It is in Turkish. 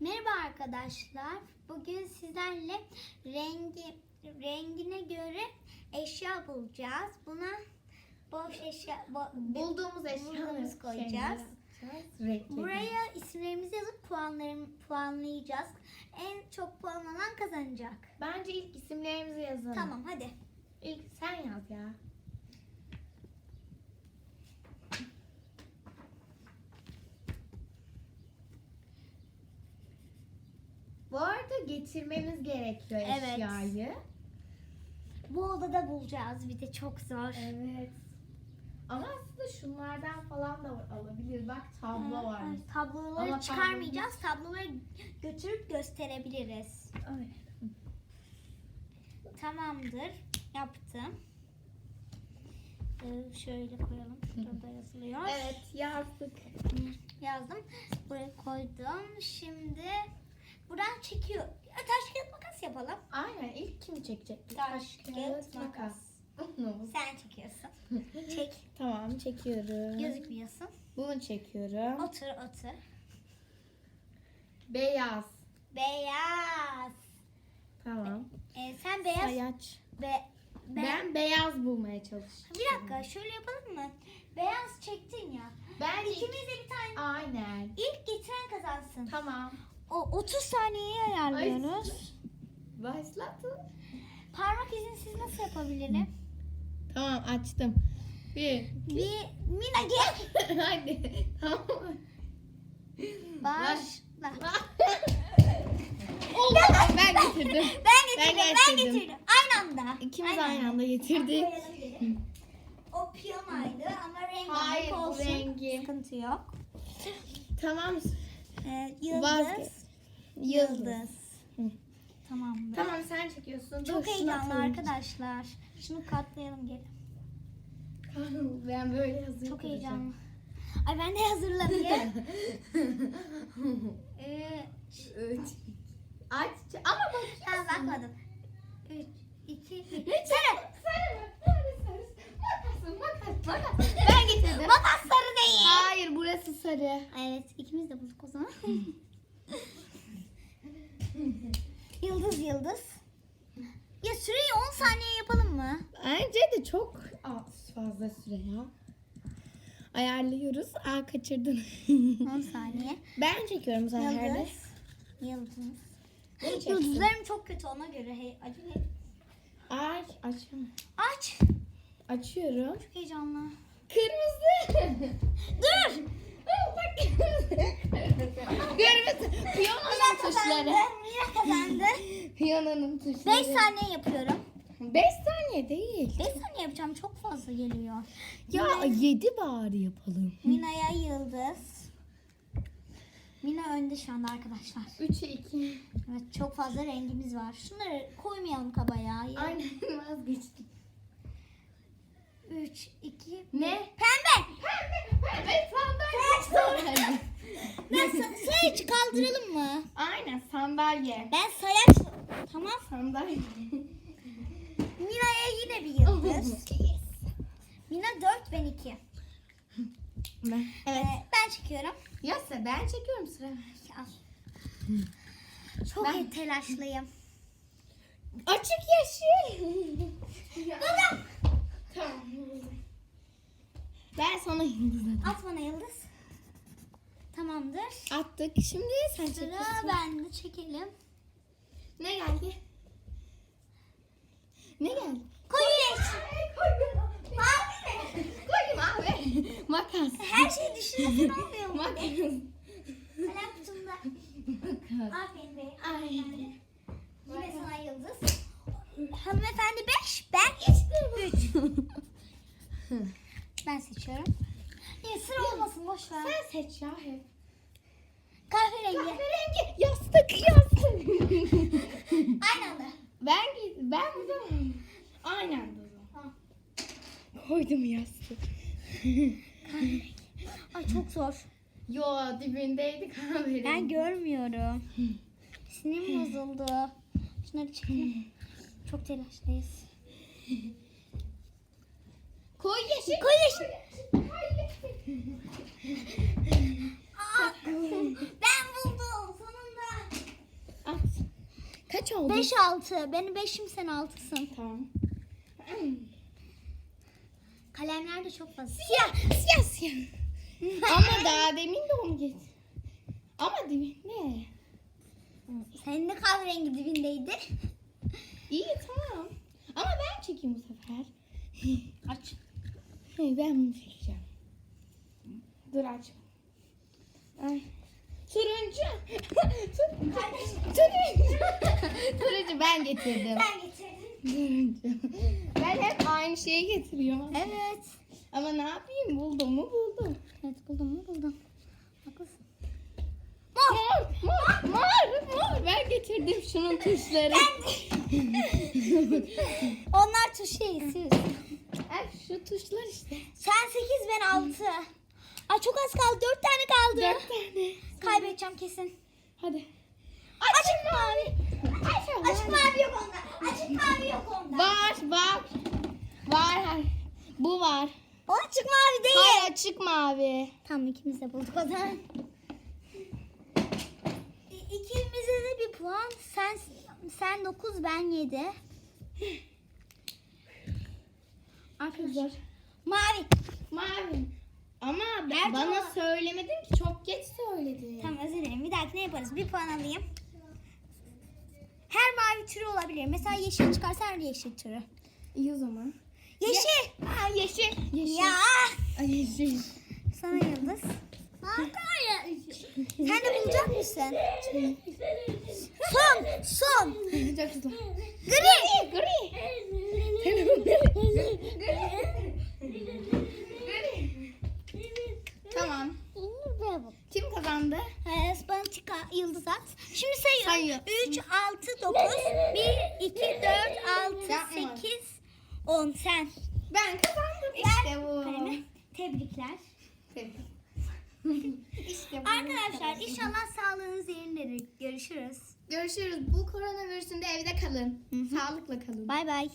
Merhaba arkadaşlar. Bugün sizlerle rengi rengine göre eşya bulacağız. Buna boş eşya bo- Bulduğumuz Bulduğumuz eşyaları koyacağız. Buraya isimlerimizi yazıp puanlarım puanlayacağız. En çok puan alan kazanacak. Bence ilk isimlerimizi yazalım. Tamam hadi. İlk sen yaz ya. Arada getirmemiz gerekiyor Evet. eşyayı. Bu odada bulacağız. Bir de çok zor. Evet. Ama aslında şunlardan falan da alabiliriz. Bak tablo var. Evet, Tabloları Ama çıkarmayacağız. Tabloları götürüp gösterebiliriz. Evet. Tamamdır. Yaptım. Ee, şöyle koyalım. Şurada yazılıyor. Evet yazdık. Yazdım. Buraya koydum. Şimdi buradan çekiyor. Ya, Taş kağıt makas yapalım. Aynen ilk kim çekecek? Taş, kağıt, makas. Sen çekiyorsun. Çek. tamam çekiyorum. Gözükmüyorsun. Bunu çekiyorum. Otur otur. Beyaz. Beyaz. Tamam. Ee, sen beyaz. Sayaç. Be, be- Ben beyaz bulmaya çalışıyorum. Bir dakika şöyle yapalım mı? Beyaz çektin ya. Ben İkimiz de bir tane. Aynen. İlk getiren kazansın. Tamam. O 30 saniyeyi ayarlıyoruz. Başlatın. Parmak izinsiz nasıl yapabilirim? Tamam açtım. Bir. Bir Mina gel. Hadi. Tamam. Başla. Oldu. Ben getirdim. Ben getirdim, ben, getirdim. Aynı anda. İkimiz aynı anda getirdik. O piyanaydı ama rengi Hayır, bu olsun. rengi. Sıkıntı yok. Tamam. Ee, yıldız. Vazgeç. Yıldız. Hı. Tamamdır. Tamam sen çekiyorsun. Çok Dur, heyecanlı arkadaşlar. Şunu katlayalım gelin. Ben böyle hazır Çok heyecanlı. Ay ben de hazırlanayım. ee, Üç. Aç. Ama bak. ben bakmadım. 3, 2, 1. Sarı. Sarı. Sarı. Sarı. Makas. Makas. Makas. Ben getirdim. Makas sarı değil. Hayır burası sarı. Evet ikimiz de bulduk o zaman. yıldız yıldız. Ya süreyi 10 saniye yapalım mı? Bence de çok az fazla süre ya. Ayarlıyoruz. Aa kaçırdın. 10 saniye. ben çekiyorum seferde. Yıldız. Yıldız. Yıldızlarım çok kötü ona göre. Hey, acele. Aç. Açıyorum. Aç. Açıyorum. Çok heyecanlı. Kırmızı. Dur. Bak kırmızı. Kırmızı. Piyanonun tuşları. Mira kazandı. Piyanonun tuşları. 5 saniye yapıyorum. 5 saniye değil. 5 saniye yapacağım çok fazla geliyor. Ya 7 bari yapalım. Mina'ya yıldız. Mina önde şu anda arkadaşlar. 3'e 2. Evet çok fazla rengimiz var. Şunları koymayalım kabaya. Aynen vazgeçtim. 3, 2, Ne? Pembe. Pembe sandalye. Ben sa- sayaç kaldıralım mı? Aynen sandalye. Ben sayaç... Tamam. Sandalye. Mina'ya yine bir yıldız. Mina 4, ben 2. Ben. Evet. ben çekiyorum. Yoksa ben çekiyorum sıra. Al. Çok Ben- telaşlıyım. Açık yeşil. Buldum. Tamam. Ben sana yıldız atayım. At bana yıldız. Tamamdır. Attık. Şimdi sen Sıra çekiyorsun. bende çekelim. Ne geldi? Ne geldi? Koyu yeşil. Mavi mi? Koydum abi. Makas. Her şeyi düşünüyorsun olmuyor mu? Makas. Kalem kutumda. Makas. Aferin be. Ay. Yine sana yıldız. Hanımefendi 5, ben 3. ben seçiyorum. Sıra olmasın boş ver. Sen seç ya hep. Kahverengi. Kahverengi. Yastık yastık. Aynı anda. ben ben de aynen doğru. Ha. Koydum yastık. Ay çok zor. Yo dibindeydi kahverengi. Ben görmüyorum. Sinirim bozuldu. Şunları çekelim. Çok telaşlıyız. Koy yeşil. Koy yeşil. Aa, ben buldum sonunda. oldu. 5 6. Benim 5'im sen 6'sın. Tamam. Kalemler de çok fazla. Siyah, siyah, siyah. Ama daha demin de onu geç. Ama demin ne? Senin de kahverengi dibindeydi. İyi tamam. Ama ben çekeyim bu sefer. Aç. Hey, ben bunu çekeceğim. Dur aç. Ay. Turuncu. Tur- Turuncu. Turuncu ben getirdim. Ben getirdim. Ben hep aynı şeyi getiriyorum. Evet. Ama ne yapayım buldum mu buldum. Evet buldum mu buldum. Haklısın. Mor, mor, mor, mor. Ben getirdim şunun tuşları. Onlar tuş değil siz. Şu tuşlar işte. Sen 8 ben 6. Ay çok az kaldı. 4 tane kaldı. Dört tane. Kaybedeceğim kesin. Hadi. Açık mavi. Açık mavi yok onda. Açık mavi yok onda. Var, var. Var. Bu var. O açık mavi değil. Hayır açık mavi. Tamam ikimiz de bulduk o zaman. İkimize de bir puan. Sen sen 9 ben 7. Arkadaşlar. Mavi. Mavi. Ama Her bana zaman- söylemedin ki çok geç söyledin. Tamam özür dilerim. Bir dahakine yaparız. Bir puan alayım. Her mavi türü olabilir. Mesela yeşil çıkarsa her yeşil türü. İyi o zaman. Yeşil. Aa, yeşil. Yeşil. Ya. Ay, yeşil. Sana yıldız. Sen de bulacak mısın? Son. Son. Güzel. Gri. Gri. Tamam. Kim kazandı? Ee, bana çıkar, yıldız at. Şimdi sayıyorum. Sayıyor. 3, 6, 9, 1, 2, 4, 6, Yapma. 8, 10. Sen. Ben kazandım. İşte bu. Tebrikler. işte bu. Arkadaşlar inşallah sağlığınız yerindedir. Görüşürüz. Görüşürüz. Bu koronavirüsünde evde kalın. Sağlıkla kalın. Bay bay.